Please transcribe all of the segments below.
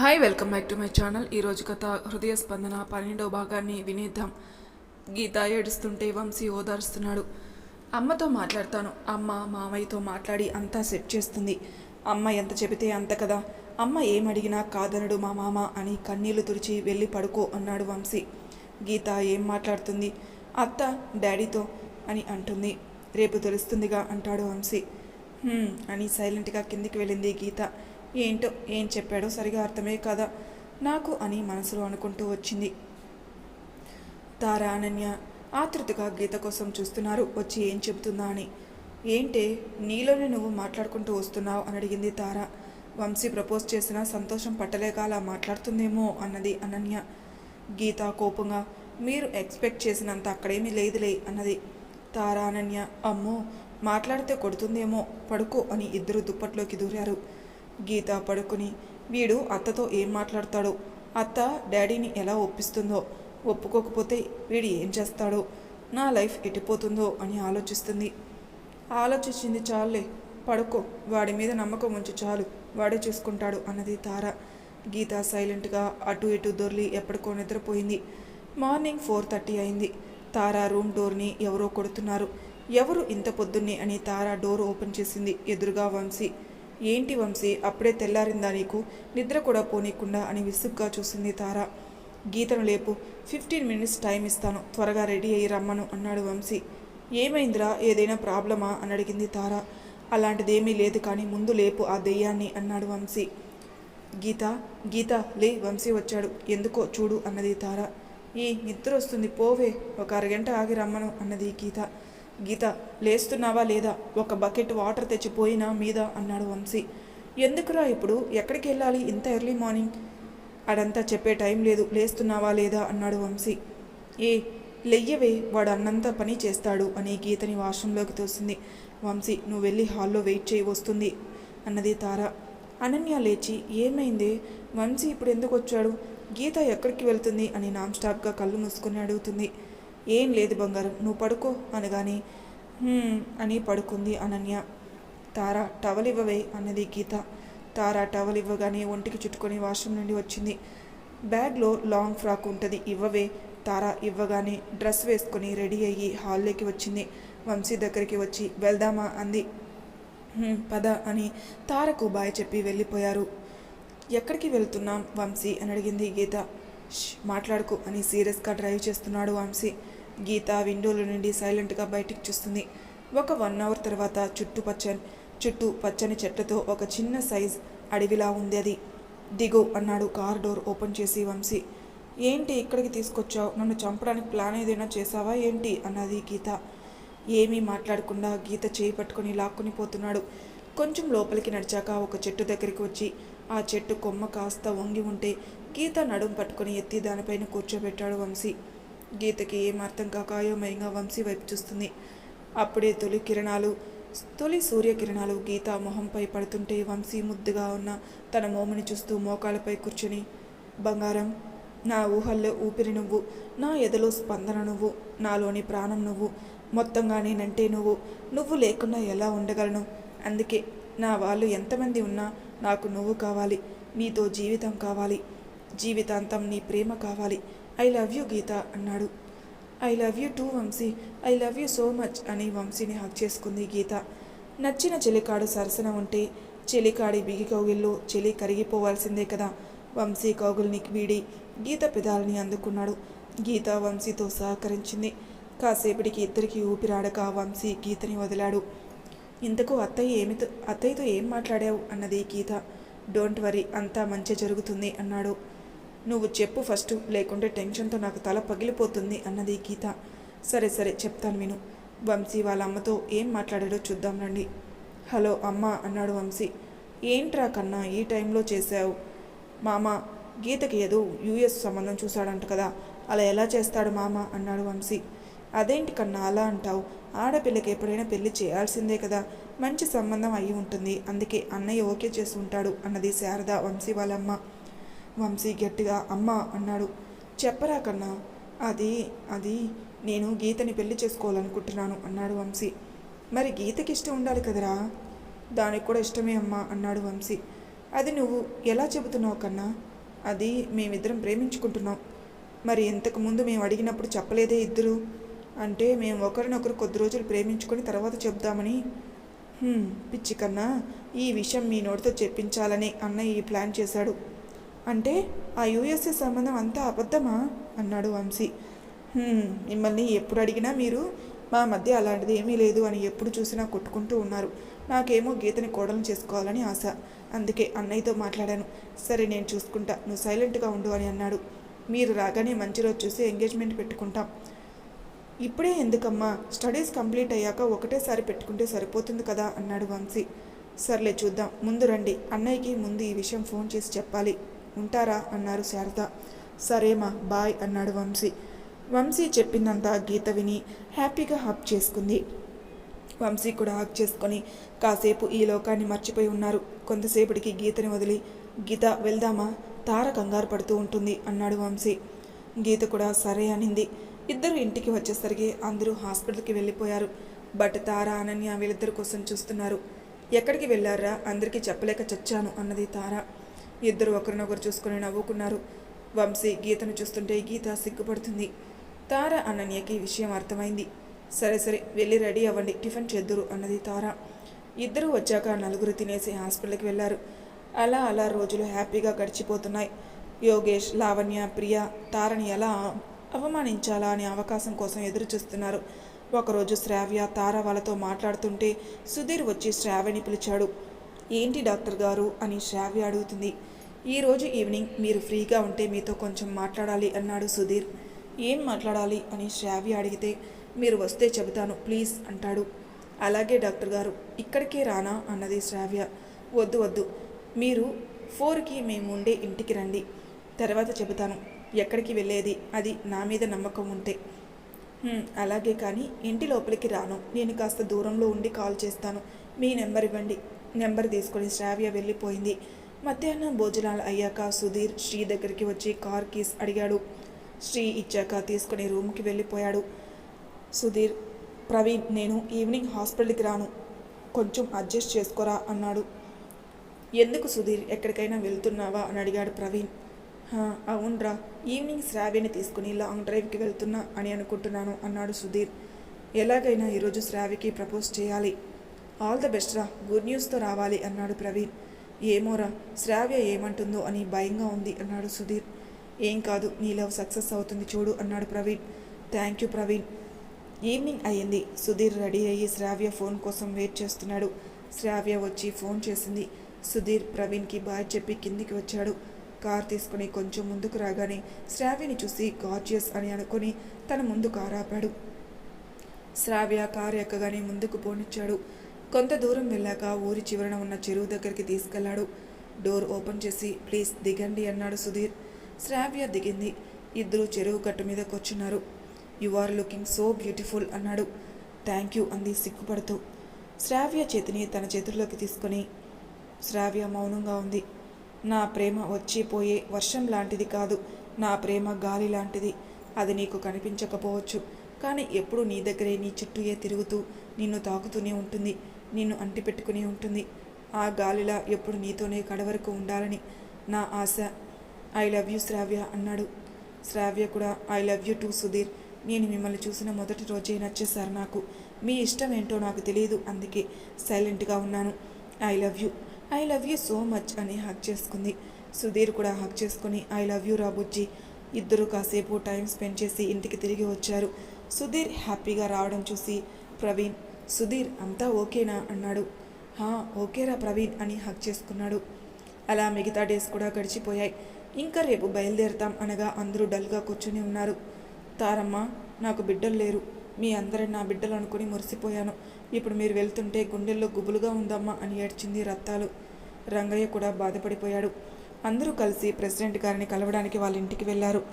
Hi welcome back to my channel ఈరోజు కథ హృదయ స్పందన పన్నెండవ భాగాన్ని వినేద్దాం. గీత ఏడుస్తుంటే వంశీ ఓదారుస్తున్నాడు. అమ్మతో మాట్లాడతాను. అమ్మ మామయ్యతో మాట్లాడి అంతా సెట్ చేస్తుంది. అమ్మ ఎంత చెబితే అంత కదా. అమ్మ ఏమడిగినా కాదనడు మా మామ అని కన్నీళ్ళు తుడిచి వెళ్ళి పడుకో అన్నాడు వంశీ. గీత ఏం మాట్లాడుతుంది? అత్త డాడీతో అని అంటుంది. రేపు తెలుస్తుందిగా అంటాడు వంశీ. అని సైలెంట్గా కిందికి వెళ్ళింది గీత. ఏంటో ఏం చెప్పాడో సరిగా అర్థమే కదా? నాకు అని మనసులో అనుకుంటూ వచ్చింది. తార అనన్య ఆతృతగా గీత కోసం చూస్తున్నారు వచ్చి ఏం చెబుతుందా అని. ఏంటే నీలోనే నువ్వు మాట్లాడుకుంటూ వస్తున్నావు అని అడిగింది తార. వంశీ ప్రపోజ్ చేసినా సంతోషం పట్టలేక అలా మాట్లాడుతుందేమో అన్నది అనన్య. గీత కోపంగా మీరు ఎక్స్పెక్ట్ చేసినంత అక్కడేమీ లేదులే అన్నది. తారా అనన్య అమ్మో మాట్లాడితే కొడుతుందేమో పడుకో అని ఇద్దరు దుప్పట్లోకి దూరారు. గీత పడుకుని. వీడు అత్తతో ఏం మాట్లాడతాడో అత్త డాడీని ఎలా ఒప్పిస్తుందో ఒప్పుకోకపోతే వీడు ఏం చేస్తాడో నా లైఫ్ ఎట్టిపోతుందో అని ఆలోచిస్తుంది. ఆలోచించింది చాలులే పడుకో వాడి మీద నమ్మకం ఉంచి చాలు వాడే చూసుకుంటాడు అన్నది తార. గీత సైలెంట్గా అటు ఇటు దొర్లి ఎప్పటికో నిద్రపోయింది. మార్నింగ్ ఫోర్ థర్టీ అయింది. తార రూమ్ డోర్ని ఎవరో కొడుతున్నారు. ఎవరు ఇంత పొద్దున్నే అని తార డోర్ ఓపెన్ చేసింది. ఎదురుగా వంశీ. ఏంటి వంశీ అప్పుడే తెల్లారిందా నీకు? నిద్ర కూడా పోనీకుండా అని విసుగ్గా చూసింది తార. గీతను లేపు ఫిఫ్టీన్ మినిట్స్ టైం ఇస్తాను త్వరగా రెడీ అయ్యి రమ్మను అన్నాడు వంశీ. ఏమైందిరా ఏదైనా ప్రాబ్లమా? అని అడిగింది తార. అలాంటిదేమీ లేదు కానీ ముందు లేపు ఆ దెయ్యాన్ని అన్నాడు వంశీ. గీత గీత లే వంశీ వచ్చాడు. ఎందుకో చూడు అన్నది తార. ఈ నిద్ర వస్తుంది పోవే ఒక అరగంట ఆగి రమ్మను అన్నది గీత. గీత లేస్తున్నావా లేదా? ఒక బకెట్ వాటర్ తెచ్చిపోయినా మీద అన్నాడు వంశీ. ఎందుకురా ఇప్పుడు? ఎక్కడికి వెళ్ళాలి ఇంత ఎర్లీ మార్నింగ్? అడంతా చెప్పే టైం లేదు. లేస్తున్నావా లేదా? అన్నాడు వంశీ. ఏ లెయ్యవే వాడు అన్నంత పని చేస్తాడు అని గీతని వాష్రూంలోకి తోసింది. వంశీ నువ్వు వెళ్ళి హాల్లో వెయిట్ చేయి వస్తుంది అన్నది తార. అనన్య లేచి ఏమైంది? వంశీ ఇప్పుడు ఎందుకు వచ్చాడు? గీత ఎక్కడికి వెళ్తుంది అని నాన్ స్టాప్గా కళ్ళు మూసుకొని అడుగుతుంది. ఏం లేదు బంగారం నువ్వు పడుకో అనగాని అని పడుకుంది అనన్య. తార టవల్ ఇవ్వవే అన్నది గీత. తార టవల్ ఇవ్వగానే ఒంటికి చుట్టుకొని వాష్రూమ్ నుండి వచ్చింది. బ్యాగ్లో లాంగ్ ఫ్రాక్ ఉంటుంది ఇవ్వవే. తార ఇవ్వగానే డ్రెస్ వేసుకొని రెడీ అయ్యి హాల్లోకి వచ్చింది. వంశీ దగ్గరికి వచ్చి వెళ్దామా? అంది. పద అని తారకు బాయ్ చెప్పి వెళ్ళిపోయారు. ఎక్కడికి వెళ్తున్నాం వంశీ? అని అడిగింది గీత. మాట్లాడుకు అని సీరియస్గా డ్రైవ్ చేస్తున్నాడు వంశీ. గీత విండోలో నుండి సైలెంట్గా బయటికి చూస్తుంది. ఒక వన్ అవర్ తర్వాత చుట్టూ పచ్చని చుట్టూ పచ్చని చెట్లతో ఒక చిన్న సైజ్ అడవిలా ఉంది అది. దిగు అన్నాడు కార్ డోర్ ఓపెన్ చేసి వంశీ. ఏంటి ఇక్కడికి తీసుకొచ్చావు? నన్ను చంపడానికి ప్లాన్ ఏదైనా చేసావా ఏంటి? అన్నది గీత. ఏమీ మాట్లాడకుండా గీత చేయి పట్టుకొని లాక్కుని పోతున్నాడు. కొంచెం లోపలికి నడిచాక ఒక చెట్టు దగ్గరికి వచ్చి ఆ చెట్టు కొమ్మ కాస్త వంగి ఉంటే గీత నడుం పట్టుకొని ఎత్తి దానిపైన కూర్చోబెట్టాడు వంశీ. గీతకి ఏమర్థం కాక అయోమయంగా వంశీ వైపు చూస్తుంది. అప్పుడే తొలి కిరణాలు తొలి సూర్యకిరణాలు గీత మొహంపై పడుతుంటే వంశీ ముద్దుగా ఉన్న తన మోముని చూస్తూ మోకాలపై కూర్చొని బంగారం నా ఊహల్లో ఊపిరి నువ్వు నా ఎదలో స్పందన నువ్వు నాలోని ప్రాణం నువ్వు మొత్తంగా నేనంటే నువ్వు నువ్వు లేకుండా ఎలా ఉండగలను? అందుకే నా వాళ్ళు ఎంతమంది ఉన్నా నాకు నువ్వు కావాలి నీతో జీవితం కావాలి జీవితాంతం నీ ప్రేమ కావాలి ఐ లవ్ యూ గీత అన్నాడు. I love you too Vamshi. I love you so much అని వంశీని హక్ చేసుకుంది గీత. నచ్చిన చెలికాడు సరసన ఉంటే చెలికాడి బిగి కౌగిల్లో చెలి కరిగిపోవాల్సిందే కదా. వంశీ కౌగుల్ని వీడి గీత పెదాలని అందుకున్నాడు. గీత వంశీతో సహకరించింది. కాసేపటికి ఇద్దరికి ఊపిరాడక వంశీ గీతని వదిలాడు. ఇంతకు అత్తయ్య ఏమితో అత్తయ్యతో ఏం మాట్లాడావు అన్నది గీత. డోంట్ వరీ అంతా మంచి జరుగుతుంది అన్నాడు. నువ్వు చెప్పు ఫస్ట్ లేకుంటే టెన్షన్తో నాకు తల పగిలిపోతుంది అన్నది గీత. సరే సరే చెప్తాను విను. వంశీ వాళ్ళ అమ్మతో ఏం మాట్లాడాడో చూద్దాం రండి. హలో అమ్మ అన్నాడు వంశీ. ఏంట్రా కన్నా ఈ టైంలో చేశావు? మామ గీతకి ఏదో యూఎస్ సంబంధం చూశాడంట కదా అలా ఎలా చేస్తాడు మామ అన్నాడు వంశీ. అదేంటి కన్నా అలా అంటావు? ఆడపిల్లకి ఎప్పుడైనా పెళ్ళి చేయాల్సిందే కదా మంచి సంబంధం అయి ఉంటుంది అందుకే అన్నయ్య ఓకే చేసి ఉంటాడు అన్నది శారద వంశీ వాళ్ళమ్మ. వంశీ గట్టిగా అమ్మ అన్నాడు. చెప్పరా కన్నా అది అది నేను గీతని పెళ్ళి చేసుకోవాలనుకుంటున్నాను అన్నాడు వంశీ. మరి గీతకి ఇష్టం ఉండాలి కదరా? దానికి కూడా ఇష్టమే అమ్మా అన్నాడు వంశీ. అది నువ్వు ఎలా చెబుతున్నావు కన్నా అది మేమిద్దరం ప్రేమించుకుంటున్నాం. మరి ఇంతకుముందు మేము అడిగినప్పుడు చెప్పలేదే ఇద్దరు? అంటే మేము ఒకరినొకరు కొద్ది రోజులు ప్రేమించుకొని తర్వాత చెప్దామని పిచ్చి కన్నా ఈ విషయం మీ నోటితో చెప్పించాలని అన్నయ్య ఈ ప్లాన్ చేశాడు. అంటే ఆ యూఎస్ఏ సంబంధం అంతా అబద్ధమా? అన్నాడు వంశీ. మిమ్మల్ని ఎప్పుడు అడిగినా మీరు మా మధ్య అలాంటిది ఏమీ లేదు అని ఎప్పుడు చూసినా కొట్టుకుంటూ ఉన్నారు. నాకేమో గీతని కోడలు చేసుకోవాలని ఆశ. అందుకే అన్నయ్యతో మాట్లాడాను. సరే నేను చూసుకుంటా. నువ్వు సైలెంట్గా ఉండు అని అన్నాడు. మీరు రాగానే మంచి రోజు చూసి ఎంగేజ్మెంట్ పెట్టుకుంటాం. ఇప్పుడే ఎందుకమ్మా? స్టడీస్ కంప్లీట్ అయ్యాక ఒకటేసారి పెట్టుకుంటే సరిపోతుంది కదా అన్నాడు వంశీ. సర్లే చూద్దాం. ముందు రండి. అన్నయ్యకి ముందు ఈ విషయం ఫోన్ చేసి చెప్పాలి. ఉంటారా? అన్నారు శారద. సరేమా బాయ్ అన్నాడు వంశీ. వంశీ చెప్పిందంతా గీత విని హ్యాపీగా హక్ చేసుకుంది. వంశీ కూడా హక్ చేసుకొని కాసేపు ఈ లోకాన్ని మర్చిపోయి ఉన్నారు. కొంతసేపటికి గీతని వదిలి గీత వెళ్దామా? తార కంగారు పడుతూ ఉంటుంది అన్నాడు వంశీ. గీత కూడా సరే అనింది. ఇద్దరు ఇంటికి వచ్చేసరికి అందరూ హాస్పిటల్కి వెళ్ళిపోయారు. బట్ తార అనన్య వీళ్ళిద్దరి కోసం చూస్తున్నారు. ఎక్కడికి వెళ్ళారా అందరికీ చెప్పలేక చచ్చాను అన్నది తార. ఇద్దరు ఒకరినొకరు చూసుకుని నవ్వుకున్నారు. వంశీ గీతను చూస్తుంటే గీత సిగ్గుపడుతుంది. తార అనన్యకి విషయం అర్థమైంది. సరే సరే వెళ్ళి రెడీ అవ్వండి. టిఫిన్ చేద్దురు అన్నది తార. ఇద్దరు వచ్చాక నలుగురు తినేసి హాస్పిటల్కి వెళ్ళారు. అలా అలా రోజులు హ్యాపీగా గడిచిపోతున్నాయి. యోగేష్ లావణ్య ప్రియ తారని ఎలా అవమానించాలా అనే అవకాశం కోసం ఎదురు చూస్తున్నారు ఒకరోజు శ్రావ్య తార వాళ్ళతో మాట్లాడుతుంటే సుధీర్ వచ్చి శ్రావ్యని పిలిచాడు. ఏంటి డాక్టర్ గారు? అని శ్రావ్య అడుగుతుంది. ఈరోజు ఈవినింగ్ మీరు ఫ్రీగా ఉంటే మీతో కొంచెం మాట్లాడాలి అన్నాడు సుధీర్. ఏం మాట్లాడాలి అని శ్రావ్య అడిగితే మీరు వస్తే చెబుతాను ప్లీజ్ అంటాడు. అలాగే డాక్టర్ గారు ఇక్కడికే రానా అన్నది శ్రావ్య. వద్దు వద్దు. మీరు ఫోర్కి మేము ఉండే ఇంటికి రండి. తర్వాత చెబుతాను. ఎక్కడికి వెళ్ళేది? అది నా మీద నమ్మకం ఉంటే. అలాగే కానీ ఇంటి లోపలికి రాను. నేను కాస్త దూరంలో ఉండి కాల్ చేస్తాను. మీ నెంబర్ ఇవ్వండి. నెంబర్ తీసుకొని శ్రావ్య వెళ్ళిపోయింది. మధ్యాహ్నం భోజనాలు అయ్యాక సుధీర్ శ్రీ దగ్గరికి వచ్చి కార్ కీస్ అడిగాడు. శ్రీ ఇచ్చాక తీసుకుని రూమ్కి వెళ్ళిపోయాడు. సుధీర్ ప్రవీణ్ నేను ఈవినింగ్ హాస్పిటల్కి రాను. కొంచెం అడ్జస్ట్ చేసుకోరా అన్నాడు. ఎందుకు సుధీర్ ఎక్కడికైనా వెళ్తున్నావా? అని అడిగాడు ప్రవీణ్. అవునరా. ఈవినింగ్ శ్రావ్యని తీసుకుని లాంగ్ డ్రైవ్కి వెళ్తున్నా అని అనుకుంటున్నాను అన్నాడు సుధీర్. ఎలాగైనా ఈరోజు శ్రావ్యకి ప్రపోజ్ చేయాలి. ఆల్ ద బెస్ట్ రా. గుడ్ న్యూస్తో రావాలి అన్నాడు ప్రవీణ్. ఏమోరా శ్రావ్య ఏమంటుందో అని భయంగా ఉంది అన్నాడు సుధీర్. ఏం కాదు నీ లవ్ సక్సెస్ అవుతుంది చూడు అన్నాడు Praveen. Thank you Praveen. Evening అయ్యింది. సుధీర్ రెడీ అయ్యి శ్రావ్య ఫోన్ కోసం వెయిట్ చేస్తున్నాడు. శ్రావ్య వచ్చి ఫోన్ చేసింది. సుధీర్ ప్రవీణ్కి బాయ్ చెప్పి కిందికి వచ్చాడు. కార్ తీసుకుని కొంచెం ముందుకు రాగానే శ్రావ్యని చూసి గార్జియస్ అని అనుకుని తన ముందు కారు ఆపాడు. శ్రావ్య కారు ఎక్కగానే ముందుకు పోనిచ్చాడు. కొంత దూరం వెళ్ళాక ఊరి చివరన ఉన్న చెరువు దగ్గరికి తీసుకెళ్ళాడు. డోర్ ఓపెన్ చేసి ప్లీజ్ దిగండి అన్నాడు సుధీర్. శ్రావ్య దిగింది. ఇద్దరు చెరువు గట్టు మీద కూర్చున్నారు. You are looking so beautiful అన్నాడు. థ్యాంక్ యూ అంది సిగ్గుపడుతూ. శ్రావ్య చేతిని తన చేతుల్లోకి తీసుకొని శ్రావ్య మౌనంగా ఉంది. నా ప్రేమ వచ్చి పోయే వర్షం లాంటిది కాదు. నా ప్రేమ గాలి లాంటిది. అది నీకు కనిపించకపోవచ్చు. కానీ ఎప్పుడు నీ దగ్గరే నీ చుట్టూయే తిరుగుతూ నిన్ను తాకుతూనే ఉంటుంది. నిన్ను అంటిపెట్టుకుని ఉంటుంది. ఆ గాలిలా ఎప్పుడు నీతోనే కడవరకు ఉండాలని నా ఆశ. ఐ లవ్ యూ శ్రావ్య అన్నాడు. శ్రావ్య కూడా I love you too Sudheer. నేను మిమ్మల్ని చూసిన మొదటి రోజే నచ్చేశారు నాకు. మీ ఇష్టం ఏంటో నాకు తెలియదు అందుకే సైలెంట్గా ఉన్నాను. I love you. I love you so much అని హక్ చేసుకుంది. సుధీర్ కూడా హక్ చేసుకుని ఐ లవ్ యూ రాబుజ్జి ఇద్దరు కాసేపు టైం స్పెండ్ చేసి ఇంటికి తిరిగి వచ్చారు. సుధీర్ హ్యాపీగా రావడం చూసి ప్రవీణ్ సుధీర్ అంతా ఓకేనా? అన్నాడు. హా ఓకేరా ప్రవీణ్ అని హక్ చేసుకున్నాడు. అలా మిగతా డేస్ కూడా గడిచిపోయాయి. ఇంకా రేపు బయలుదేరతాం అనగా అందరూ డల్గా కూర్చొని ఉన్నారు. తారమ్మ నాకు బిడ్డలు లేరు. మీ అందరిని నా బిడ్డలు అనుకుని మురిసిపోయాను. ఇప్పుడు మీరు వెళ్తుంటే గుండెల్లో గుబులుగా ఉందమ్మా అని ఏడ్చింది రత్తాలు. రంగయ్య కూడా బాధపడిపోయాడు. అందరూ కలిసి ప్రెసిడెంట్ గారిని కలవడానికి వాళ్ళ ఇంటికి వెళ్ళారు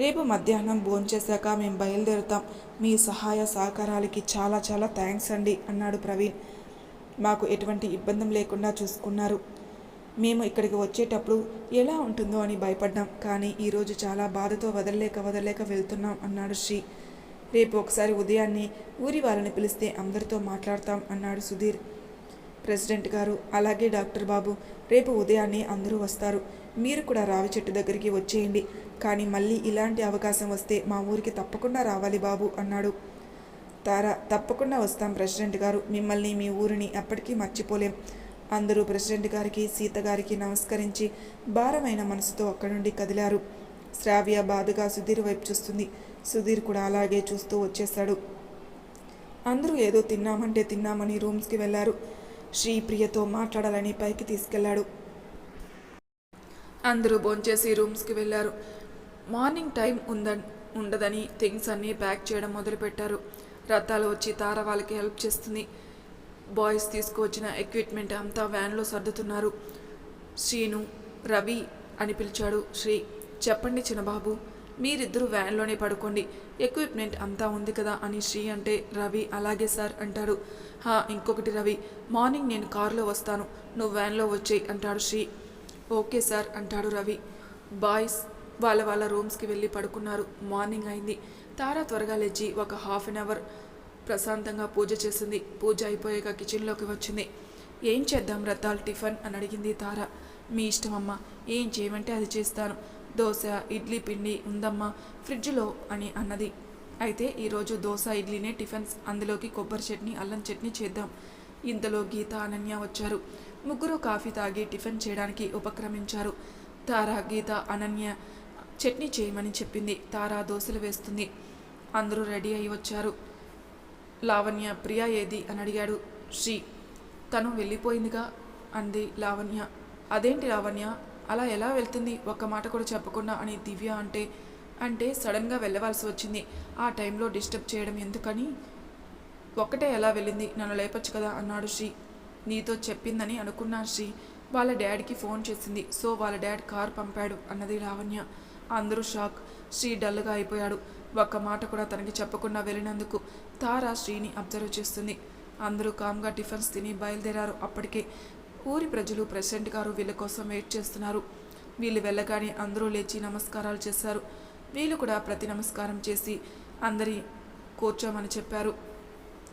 రేపు మధ్యాహ్నం భోంచేశాక మేము బయలుదేరుతాం. మీ సహాయ సహకారాలకి చాలా చాలా థ్యాంక్స్ అండి అన్నాడు ప్రవీణ్. మాకు ఎటువంటి ఇబ్బంది లేకుండా చూసుకున్నారు. మేము ఇక్కడికి వచ్చేటప్పుడు ఎలా ఉంటుందో అని భయపడ్డాం కానీ ఈరోజు చాలా బాధతో వదలలేక వదలలేక వెళ్తున్నాం అన్నాడు శ్రీ. రేపు ఒకసారి ఉదయాన్నే ఊరి వాళ్ళని పిలిస్తే అందరితో మాట్లాడతాం అన్నాడు సుధీర్. ప్రెసిడెంట్ గారు అలాగే డాక్టర్ బాబు రేపు ఉదయాన్నే అందరూ వస్తారు. మీరు కూడా రావి చెట్టు దగ్గరికి వచ్చేయండి. కానీ మళ్ళీ ఇలాంటి అవకాశం వస్తే మా ఊరికి తప్పకుండా రావాలి బాబు అన్నాడు. తారా తప్పకుండా వస్తాం ప్రెసిడెంట్ గారు. మిమ్మల్ని మీ ఊరిని ఎప్పటికీ మర్చిపోలేం. అందరూ ప్రెసిడెంట్ గారికి సీత గారికి నమస్కరించి భారమైన మనసుతో అక్కడి నుండి కదిలారు. శ్రావ్య బాధగా సుధీర్ వైపు చూస్తుంది. సుధీర్ కూడా అలాగే చూస్తూ వచ్చేశాడు అందరూ ఏదో తిన్నామంటే తిన్నామని రూమ్స్కి వెళ్ళారు శ్రీప్రియతో మాట్లాడాలని పైకి తీసుకెళ్ళాడు. అందరూ భోంచేసి రూమ్స్కి వెళ్ళారు. మార్నింగ్ టైం ఉంద ఉండదని థింగ్స్ అన్నీ ప్యాక్ చేయడం మొదలుపెట్టారు. రథాలు వచ్చి తార వాళ్ళకి హెల్ప్ చేస్తుంది. బాయ్స్ తీసుకువచ్చిన ఎక్విప్మెంట్ అంతా వ్యాన్లో సర్దుతున్నారు. శ్రీను రవి అని పిలిచాడు. శ్రీ చెప్పండి చిన్నబాబు మీరిద్దరూ వ్యాన్లోనే పడుకోండి. ఎక్విప్మెంట్ అంతా ఉంది కదా అని శ్రీ అంటే రవి అలాగే సార్ అంటాడు. హా ఇంకొకటి రవి మార్నింగ్ నేను కారులో వస్తాను. నువ్వు వ్యాన్లో వచ్చేయి అంటాడు శ్రీ. ఓకే సార్ అంటాడు రవి. బాయ్స్ వాళ్ళ వాళ్ళ రూమ్స్కి వెళ్ళి పడుకున్నారు. మార్నింగ్ అయింది. తారా త్వరగా లేచి ఒక హాఫ్ అన్ అవర్ ప్రశాంతంగా పూజ చేసింది. పూజ అయిపోయాక కిచెన్లోకి వచ్చింది. ఏం చేద్దాం రథాల్ టిఫిన్ అని అడిగింది తార. మీ ఇష్టం అమ్మా ఏం చేయమంటే అది చేస్తాను. దోశ ఇడ్లీ పిండి ఉందమ్మా ఫ్రిడ్జ్లో అని అన్నది. అయితే ఈరోజు దోశ ఇడ్లీనే టిఫిన్స్. అందులోకి కొబ్బరి చట్నీ అల్లం చట్నీ చేద్దాం. ఇంతలో గీత అనన్య వచ్చారు. ముగ్గురు కాఫీ తాగి టిఫిన్ చేయడానికి ఉపక్రమించారు. తారా గీత అనన్య చట్నీ చేయమని చెప్పింది. తారా దోశలు వేస్తుంది. అందరూ రెడీ అయి వచ్చారు. లావణ్య ప్రియా ఏది అని అడిగాడు. శ్రీ తను వెళ్ళిపోయిందిగా? అంది లావణ్య. అదేంటి లావణ్య? అలా ఎలా వెళ్తుంది? ఒక్క మాట కూడా చెప్పకుండా అని దివ్య అంటే అంటే సడన్గా వెళ్ళవలసి వచ్చింది. ఆ టైంలో డిస్టర్బ్ చేయడం ఎందుకని? ఒక్కటే ఎలా వెళ్ళింది? నన్ను లేపచ్చు కదా? అన్నాడు శ్రీ. నీతో చెప్పిందని అనుకున్నాను శ్రీ. వాళ్ళ డాడీకి ఫోన్ చేసింది. సో వాళ్ళ డాడ్ కార్ పంపాడు అన్నది లావణ్య. అందరూ షాక్. శ్రీ డల్గా అయిపోయాడు. ఒక్క మాట కూడా తనకి చెప్పకుండా వెళ్ళినందుకు తారా శ్రీని అబ్జర్వ్ చేస్తుంది. అందరూ కామ్గా టిఫిన్స్ తిని బయలుదేరారు. అప్పటికే ఊరి ప్రజలు ప్రెసిడెంట్ గారు వీళ్ళ కోసం వెయిట్ చేస్తున్నారు. వీళ్ళు వెళ్ళగానే అందరూ లేచి నమస్కారాలు చేశారు. వీళ్ళు కూడా ప్రతి నమస్కారం చేసి అందరి కూర్చోమని చెప్పారు.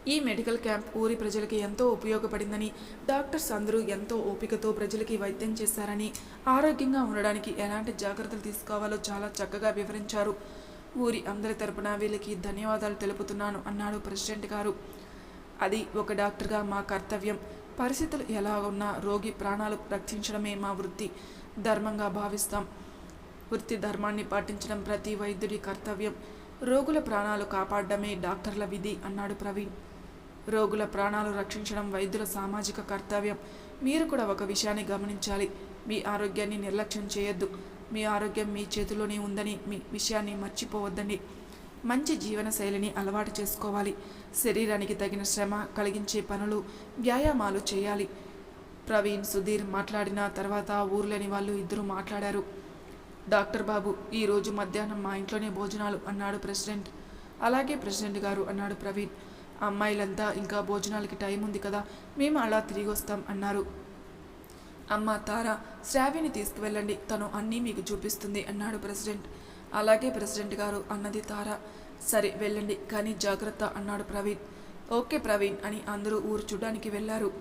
ఈ మెడికల్ క్యాంప్ ఊరి ప్రజలకి ఎంతో ఉపయోగపడిందని డాక్టర్స్ అందరూ ఎంతో ఓపికతో ప్రజలకి వైద్యం చేశారని ఆరోగ్యంగా ఉండడానికి ఎలాంటి జాగ్రత్తలు తీసుకోవాలో చాలా చక్కగా వివరించారు. ఊరి అందరి తరపున వీళ్ళకి ధన్యవాదాలు తెలుపుతున్నాను అన్నాడు ప్రెసిడెంట్ గారు. అది ఒక డాక్టర్గా మా కర్తవ్యం. పరిస్థితులు ఎలా ఉన్నా రోగి ప్రాణాలు రక్షించడమే మా వృత్తి. ధర్మంగా భావిస్తాం. వృత్తి ధర్మాన్ని పాటించడం ప్రతి వైద్యుడి కర్తవ్యం. రోగుల ప్రాణాలు కాపాడడమే డాక్టర్ల విధి అన్నాడు ప్రవీణ్. రోగుల ప్రాణాలు రక్షించడం వైద్యుల సామాజిక కర్తవ్యం. మీరు కూడా ఒక విషయాన్ని గమనించాలి. మీ ఆరోగ్యాన్ని నిర్లక్ష్యం చేయొద్దు. మీ ఆరోగ్యం మీ చేతిలోనే ఉందని మీ విషయాన్ని మర్చిపోవద్దండి. మంచి జీవన శైలిని అలవాటు చేసుకోవాలి. శరీరానికి తగిన శ్రమ కలిగించే పనులు వ్యాయామాలు చేయాలి. ప్రవీణ్ సుధీర్ మాట్లాడిన తర్వాత ఊర్లేని వాళ్ళు ఇద్దరు మాట్లాడారు. డాక్టర్ బాబు ఈరోజు మధ్యాహ్నం మా ఇంట్లోనే భోజనాలు అన్నాడు ప్రెసిడెంట్. అలాగే ప్రెసిడెంట్ గారు అన్నాడు ప్రవీణ్. అమ్మాయిలంతా ఇంకా భోజనాలకి టైం ఉంది కదా మేము అలా తిరిగి వస్తాం అన్నారు. అమ్మ తార శ్రావ్యని తీసుకువెళ్ళండి తను అన్నీ మీకు చూపిస్తుంది అన్నాడు ప్రెసిడెంట్. అలాగే ప్రెసిడెంట్ గారు అన్నది తార. సరే వెళ్ళండి కానీ జాగ్రత్త అన్నాడు ప్రవీణ్. ఓకే ప్రవీణ్ అని అందరూ ఊరు చూడడానికి వెళ్ళారు.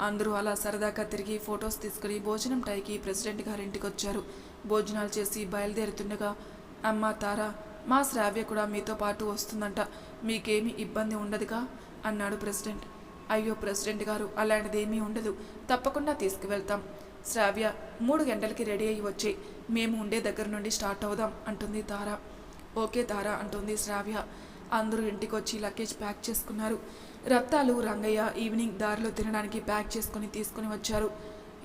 అందరూ అలా సరదాగా తిరిగి ఫొటోస్ తీసుకుని భోజనం టైకి ప్రెసిడెంట్ గారింటికి వచ్చారు భోజనాలు చేసి బయలుదేరుతుండగా అమ్మ తార మా శ్రావ్య కూడా మీతో పాటు వస్తుందంట. మీకేమీ ఇబ్బంది ఉండదుగా? అన్నాడు ప్రెసిడెంట్. అయ్యో ప్రెసిడెంట్ గారు అలాంటిదేమీ ఉండదు. తప్పకుండా తీసుకువెళ్తాం. శ్రావ్య మూడు గంటలకి రెడీ అయ్యి వచ్చి. మేము ఉండే దగ్గర నుండి స్టార్ట్ అవుదాం అంటుంది తార. ఓకే తార అంటుంది శ్రావ్య. అందరూ ఇంటికి వచ్చి లగేజ్ ప్యాక్ చేసుకున్నారు. రత్తాలు రంగయ్య ఈవినింగ్ దారిలో తినడానికి ప్యాక్ చేసుకుని తీసుకుని వచ్చారు.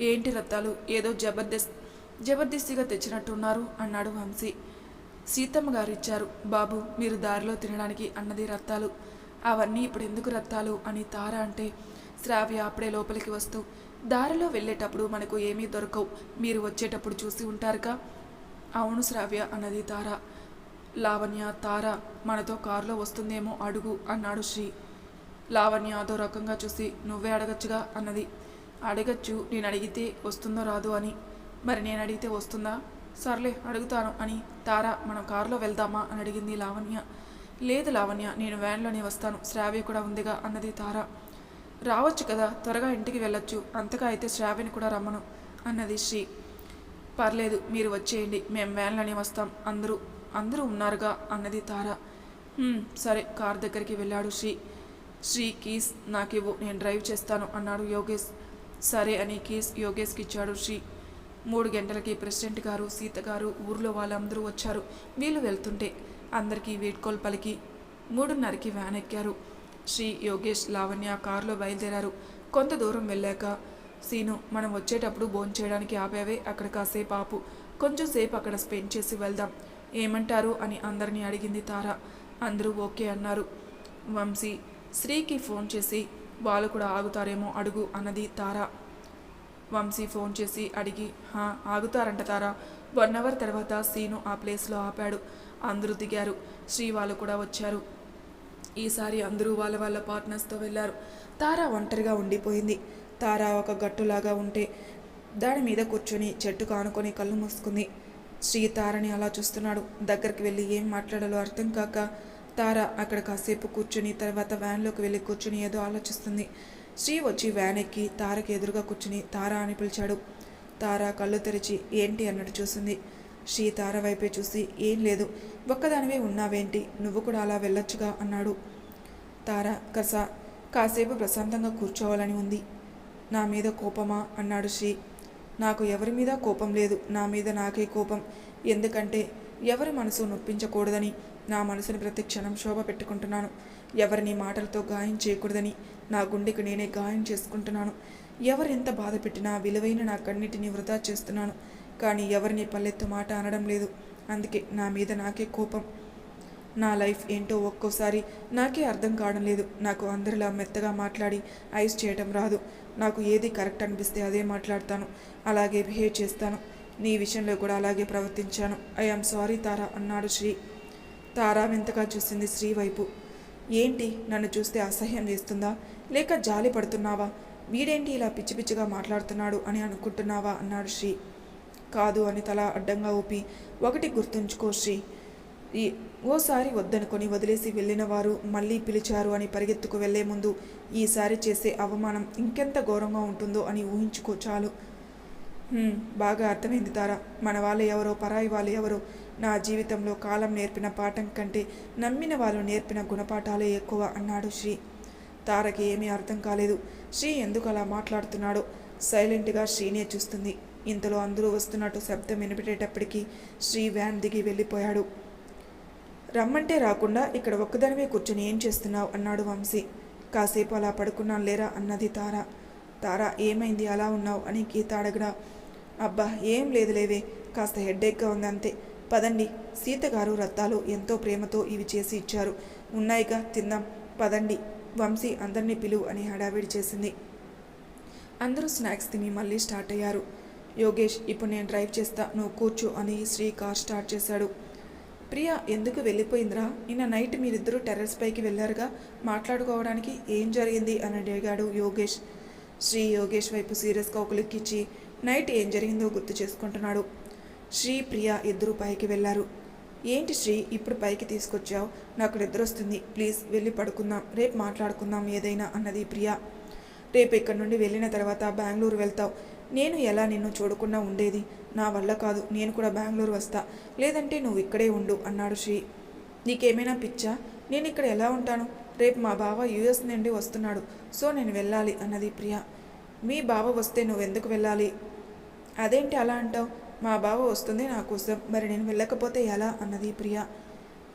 ఏంటి రత్తాలు? ఏదో జబర్దస్త్ జబర్దస్తిగా తెచ్చినట్టున్నారు అన్నాడు వంశీ. సీతమ్మ గారు ఇచ్చారు బాబు మీరు దారిలో తినడానికి అన్నది రత్తాలు. అవన్నీ ఇప్పుడు ఎందుకు రత్తాలు? అని తార అంటే శ్రావ్య అప్పుడే లోపలికి వస్తూ దారిలో వెళ్ళేటప్పుడు మనకు ఏమీ దొరకవు. మీరు వచ్చేటప్పుడు చూసి ఉంటారుగా? అవును శ్రావ్య అన్నది తార. లావణ్య తార మనతో కారులో వస్తుందేమో అడుగు అన్నాడు శ్రీ. లావణ్య అదో రకంగా చూసి నువ్వే అడగచ్చుగా అన్నది. అడగచ్చు నేను అడిగితే వస్తుందో రాదు అని. మరి నేను అడిగితే వస్తుందా? సర్లే అడుగుతాను అని తార మనం కారులో వెళ్దామా అని అడిగింది లావణ్య. లేదు లావణ్య నేను వ్యాన్లోనే వస్తాను శ్రావ్య కూడా ఉందిగా అన్నది తార. రావచ్చు కదా త్వరగా ఇంటికి వెళ్ళొచ్చు అంతగా అయితే శ్రావ్యని కూడా రమ్మను అన్నది శ్రీ. పర్లేదు మీరు వచ్చేయండి మేము వ్యాన్లోనే వస్తాం అందరూ అందరూ ఉన్నారుగా అన్నది తార. సరే కార్ దగ్గరికి వెళ్ళాడు శ్రీ. శ్రీ కీస్ నాకివ్వు నేను డ్రైవ్ చేస్తాను అన్నాడు యోగేష్. సరే అని కీస్ యోగేష్కి ఇచ్చాడు శ్రీ. మూడు గంటలకి ప్రెసిడెంట్ గారు సీత గారు ఊర్లో వాళ్ళందరూ వచ్చారు. వీళ్ళు వెళ్తుంటే అందరికీ వీడ్కోలు పలికి మూడున్నరకి వ్యాన్ ఎక్కారు. శ్రీ యోగేష్ లావణ్య కారులో బయలుదేరారు. కొంత దూరం వెళ్ళాక సీను మనం వచ్చేటప్పుడు భోంచేయడానికి ఆపావే అక్కడ కాసేపు ఆపు. కొంచెం సేపు అక్కడ స్పెండ్ చేసి వెళ్దాం. ఏమంటారు అని అందరినీ అడిగింది తార. అందరూ ఓకే అన్నారు. వంశీ శ్రీకి ఫోన్ చేసి వాళ్ళు కూడా ఆగుతారేమో అడుగు అన్నది తార. వంశీ ఫోన్ చేసి అడిగి హా ఆగుతారంట తారా. వన్ అవర్ తర్వాత సీను ఆ ప్లేస్లో ఆపాడు. అందరూ దిగారు. శ్రీ వాళ్ళు కూడా వచ్చారు. ఈసారి అందరూ వాళ్ళ వాళ్ళ పార్ట్నర్స్తో వెళ్ళారు. తార ఒంటరిగా ఉండిపోయింది. తార ఒక గట్టులాగా ఉంటే దాని మీద కూర్చొని చెట్టు కానుకొని కళ్ళు మూసుకుంది. శ్రీ తారని అలా చూస్తున్నాడు. దగ్గరికి వెళ్ళి ఏం మాట్లాడాలో అర్థం కాక తార అక్కడ కాసేపు కూర్చుని తర్వాత వ్యాన్లోకి వెళ్ళి కూర్చుని ఏదో ఆలోచిస్తుంది. శ్రీ వచ్చి వ్యాన్ ఎక్కి తారకి ఎదురుగా కూర్చుని తార అని పిలిచాడు. తార కళ్ళు తెరిచి ఏంటి? అన్నట్టు చూసింది. శ్రీ తార వైపే చూసి ఏం లేదు ఒక్కదానివే ఉన్నావేంటి? నువ్వు కూడా అలా వెళ్ళొచ్చుగా? అన్నాడు. తార కస కాసేపు ప్రశాంతంగా కూర్చోవాలని ఉంది. నా మీద కోపమా? అన్నాడు శ్రీ నాకు ఎవరి మీద కోపం లేదు. నా మీద నాకే కోపం. ఎందుకంటే ఎవరి మనసు నొప్పించకూడదని నా మనసుని ప్రతి క్షణం శోభ పెట్టుకుంటున్నాను. ఎవరిని మాటలతో గాయం చేయకూడదని నా గుండెకు నేనే గాయం చేసుకుంటున్నాను. ఎవరు ఎంత బాధ పెట్టినా విలువైన నా కన్నిటిని వృధా చేస్తున్నాను. కానీ ఎవరిని పల్లెత్తు మాట అనడం లేదు. అందుకే నా మీద నాకే కోపం. నా లైఫ్ ఏంటో ఒక్కోసారి నాకే అర్థం కావడం లేదు. నాకు అందరిలా మెత్తగా మాట్లాడి ఐస్ చేయటం రాదు. నాకు ఏది కరెక్ట్ అనిపిస్తే అదే మాట్లాడతాను. అలాగే బిహేవ్ చేస్తాను. నీ విషయంలో కూడా అలాగే ప్రవర్తించాను. ఐఆమ్ సారీ తారా అన్నాడు శ్రీ. తారా వింతగా చూసింది శ్రీ వైపు ఏంటి? నన్ను చూస్తే అసహ్యం చేస్తుందా లేక జాలి పడుతున్నావా? వీడేంటి ఇలా పిచ్చి పిచ్చిగా మాట్లాడుతున్నాడు అని అనుకుంటున్నావా? అన్నాడు శ్రీ. కాదు అని తల అడ్డంగా ఊపి ఒకటి గుర్తుంచుకో శ్రీ. ఈ ఓసారి వద్దనుకొని వదిలేసి వెళ్ళిన వారు మళ్ళీ పిలిచారు అని పరిగెత్తుకు వెళ్ళే ముందు ఈసారి చేసే అవమానం ఇంకెంత ఘోరంగా ఉంటుందో అని ఊహించుకో చాలు. బాగా అర్థమైంది తారా. మన వాళ్ళు ఎవరో పరాయి వాళ్ళు ఎవరో నా జీవితంలో కాలం నేర్పిన పాఠం కంటే నమ్మిన వాళ్ళు నేర్పిన గుణపాఠాలే ఎక్కువ అన్నాడు శ్రీ. తారకి ఏమీ అర్థం కాలేదు. శ్రీ ఎందుకు అలా మాట్లాడుతున్నాడో సైలెంట్గా శ్రీనే చూస్తుంది. ఇంతలో అందరూ వస్తున్నట్టు శబ్దం వినిపెట్టేటప్పటికీ శ్రీ వ్యాన్ దిగి వెళ్ళిపోయాడు. రమ్మంటే రాకుండా ఇక్కడ ఒక్కదానివే కూర్చొని ఏం చేస్తున్నావు? అన్నాడు వంశీ. కాసేపు అలా పడుకున్నాను లేరా? అన్నది తార. తార ఏమైంది? అలా ఉన్నావు? అని గీత అడగడా అబ్బా ఏం లేదు లేవే కాస్త హెడ్ఏక్గా ఉంది అంతే పదండి. సీత గారు రత్తాలు ఎంతో ప్రేమతో ఇవి చేసి ఇచ్చారు. ఉన్నాయిగా తిందాం. పదండి. వంశీ అందరినీ పిలువు అని హడావిడి చేసింది. అందరూ స్నాక్స్ తిని మళ్ళీ స్టార్ట్ అయ్యారు. యోగేష్ ఇప్పుడు నేను డ్రైవ్ చేస్తా నువ్వు కూర్చో అని శ్రీ కార్ స్టార్ట్ చేశాడు. ప్రియా ఎందుకు వెళ్ళిపోయిందిరా? నిన్న నైట్ మీరిద్దరూ టెర్రస్ పైకి వెళ్ళారుగా. మాట్లాడుకోవడానికి ఏం జరిగింది? అని అడిగాడు యోగేష్. శ్రీ యోగేష్ వైపు సీరియస్గా ఒక లుక్ ఇచ్చి నైట్ ఏం జరిగిందో గుర్తు చేసుకుంటున్నాడు. శ్రీ ప్రియ ఇద్దరు పైకి వెళ్ళారు. ఏంటి శ్రీ ఇప్పుడు పైకి తీసుకొచ్చావు? నాకు నిద్ర వస్తుంది ప్లీజ్ వెళ్ళి పడుకుందాం. రేపు మాట్లాడుకుందాం ఏదైనా అన్నది ప్రియ. రేపు ఇక్కడ నుండి వెళ్ళిన తర్వాత బెంగళూరు వెళ్తావు. నేను ఎలా నిన్ను చూడకుండా ఉండేది? నా వల్ల కాదు. నేను కూడా బెంగళూరు వస్తా. లేదంటే నువ్వు ఇక్కడే ఉండు అన్నాడు శ్రీ. నీకేమైనా పిచ్చా? నేను ఇక్కడ ఎలా ఉంటాను? రేపు మా బావ యూఎస్ నుండి వస్తున్నాడు. సో నేను వెళ్ళాలి అన్నది ప్రియ. మీ బావ వస్తే నువ్వెందుకు వెళ్ళాలి? అదేంటి అలా అంటావు? మా బావ వస్తుంది నా కోసం. మరి నేను వెళ్ళకపోతే ఎలా? అన్నది ప్రియ.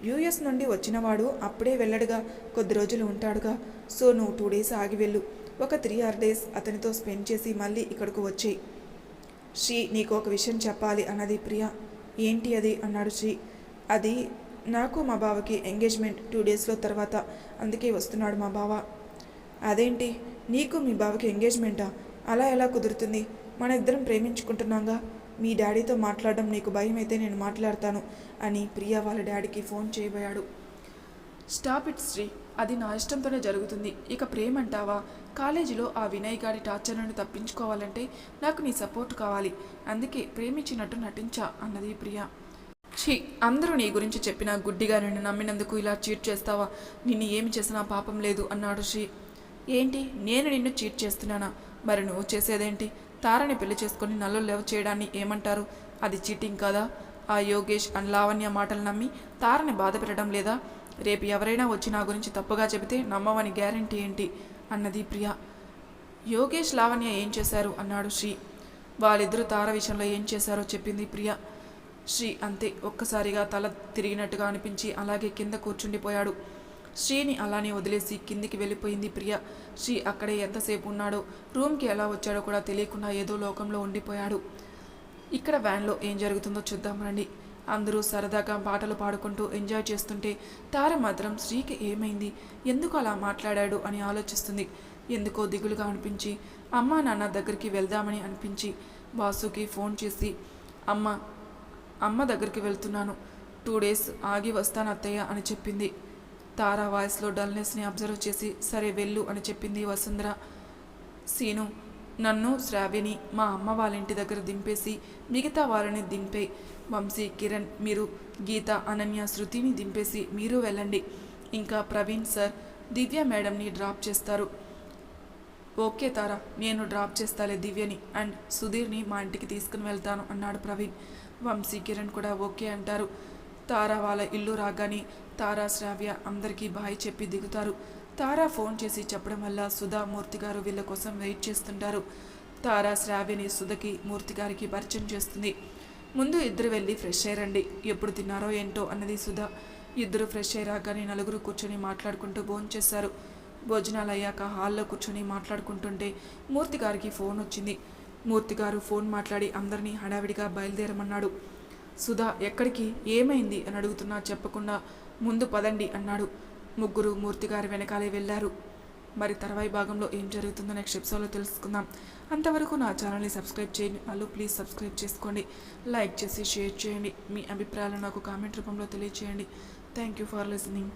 యూఎస్ నుండి వచ్చినవాడు అప్పుడే వెళ్ళడుగా. కొద్ది రోజులు ఉంటాడుగా. సో నువ్వు టూ డేస్ ఆగి వెళ్ళు. ఒక త్రీ ఆర్ డేస్ అతనితో స్పెండ్ చేసి మళ్ళీ ఇక్కడికి వచ్చేయి. శ్రీ నీకు ఒక విషయం చెప్పాలి అన్నది ప్రియ. ఏంటి అది? అన్నాడు శ్రీ. అది నాకు మా బావకి ఎంగేజ్మెంట్ టూ డేస్లో తర్వాత. అందుకే వస్తున్నాడు మా బావ. అదేంటి? నీకు మీ బావకి ఎంగేజ్మెంటా? అలా ఎలా కుదురుతుంది? మన ఇద్దరం ప్రేమించుకుంటున్నాగా. మీ డాడీతో మాట్లాడడం నీకు భయం అయితే నేను మాట్లాడతాను అని ప్రియా వాళ్ళ డాడీకి ఫోన్ చేయబోయాడు. స్టాప్ ఇట్ శ్రీ అది నా ఇష్టంతోనే జరుగుతుంది. ఇక ప్రేమ అంటావా? కాలేజీలో ఆ వినయ్ గారి టార్చర్ నుండి తప్పించుకోవాలంటే నాకు నీ సపోర్ట్ కావాలి. అందుకే ప్రేమించినట్టు నటించా అన్నది ప్రియా. ఛీ అందరూ నీ గురించి చెప్పిన గుడ్డిగా నిన్ను నమ్మినందుకు ఇలా చీట్ చేస్తావా? నిన్ను ఏమి చేసినా పాపం లేదు అన్నాడు శ్రీ. ఏంటి? నేను నిన్ను చీట్ చేస్తున్నానా? మరి నువ్వు చేసేదేంటి? తారని పెళ్ళి చేసుకుని నల్లు లేవ చేయడాన్ని ఏమంటారు? అది చీటింగ్ కదా? ఆ యోగేష్ అండ్ లావణ్య మాటలు నమ్మి తారని బాధ పెట్టడం లేదా? రేపు ఎవరైనా వచ్చి నా గురించి తప్పుగా చెబితే నమ్మవని గ్యారంటీ ఏంటి? అన్నది ప్రియ. యోగేష్ లావణ్య ఏం చేశారు? అన్నాడు శ్రీ. వాళ్ళిద్దరూ తార విషయంలో ఏం చేశారో చెప్పింది ప్రియ. శ్రీ అంతే ఒక్కసారిగా తల తిరిగినట్టుగా అనిపించి అలాగే కింద కూర్చుండిపోయాడు. శ్రీని అలానే వదిలేసి కిందికి వెళ్ళిపోయింది ప్రియ. శ్రీ అక్కడే ఎంతసేపు ఉన్నాడో రూమ్కి ఎలా వచ్చాడో కూడా తెలియకుండా ఏదో లోకంలో ఉండిపోయాడు. ఇక్కడ వ్యాన్లో ఏం జరుగుతుందో చూద్దాం రండి. అందరూ సరదాగా పాటలు పాడుకుంటూ ఎంజాయ్ చేస్తుంటే తార మాత్రం శ్రీకి ఏమైంది? ఎందుకు అలా మాట్లాడాడు అని ఆలోచిస్తుంది. ఎందుకో దిగులుగా అనిపించి అమ్మా నాన్న దగ్గరికి వెళ్దామని అనిపించి వాసుకి ఫోన్ చేసి అమ్మ అమ్మ దగ్గరికి వెళ్తున్నాను. టూ డేస్ ఆగి వస్తాను అత్తయ్య అని చెప్పింది. తారా వాయిస్లో డల్నెస్ని అబ్జర్వ్ చేసి సరే వెళ్ళు అని చెప్పింది వసుంధర. సీను నన్ను శ్రావ్యని మా అమ్మ వాళ్ళ ఇంటి దగ్గర దింపేసి మిగతా వాళ్ళని దింపే. వంశీ కిరణ్ మీరు గీత అనన్య శృతిని దింపేసి మీరు వెళ్ళండి. ఇంకా ప్రవీణ్ సార్ దివ్య మేడంని డ్రాప్ చేస్తారు. ఓకే తారా నేను డ్రాప్ చేస్తాలే దివ్యని అండ్ సుధీర్ని మా ఇంటికి తీసుకుని వెళ్తాను అన్నాడు ప్రవీణ్. వంశీ కిరణ్ కూడా ఓకే అంటారు. తారా వాళ్ళ ఇల్లు రాగానే తారా శ్రావ్య అందరికీ బాయ్ చెప్పి దిగుతారు. తారా ఫోన్ చేసి చెప్పడం వల్ల సుధా మూర్తి గారు వీళ్ళ కోసం వెయిట్ చేస్తుంటారు. తారా శ్రావ్యని సుధకి మూర్తి గారికి పరిచయం చేస్తుంది. ముందు ఇద్దరు వెళ్ళి ఫ్రెష్ అయ్యారండి ఎప్పుడు తిన్నారో ఏంటో అన్నది సుధా. ఇద్దరు ఫ్రెష్ అయ్యాగానే నలుగురు కూర్చొని మాట్లాడుకుంటూ భోంచేశారు భోజనాలు అయ్యాక హాల్లో కూర్చొని మాట్లాడుకుంటుంటే మూర్తి గారికి ఫోన్ వచ్చింది. మూర్తి గారు ఫోన్ మాట్లాడి అందరినీ హడావిడిగా బయలుదేరమన్నాడు. సుధా ఎక్కడికి? ఏమైంది? అని అడుగుతున్నా చెప్పకుండా ముందు పదండి అన్నాడు. ముగ్గురు మూర్తి గారి వెనకాలే వెళ్ళారు. మరి తర్వాయి భాగంలో ఏం జరుగుతుందో నెక్స్ట్ ఎపిసోడ్లో తెలుసుకుందాం. అంతవరకు నా ఛానల్ని సబ్స్క్రైబ్ చేయండి వాళ్ళు ప్లీజ్ సబ్స్క్రైబ్ చేసుకోండి. లైక్ చేసి షేర్ చేయండి. మీ అభిప్రాయాలు నాకు కామెంట్ రూపంలో తెలియచేయండి. Thank you for listening.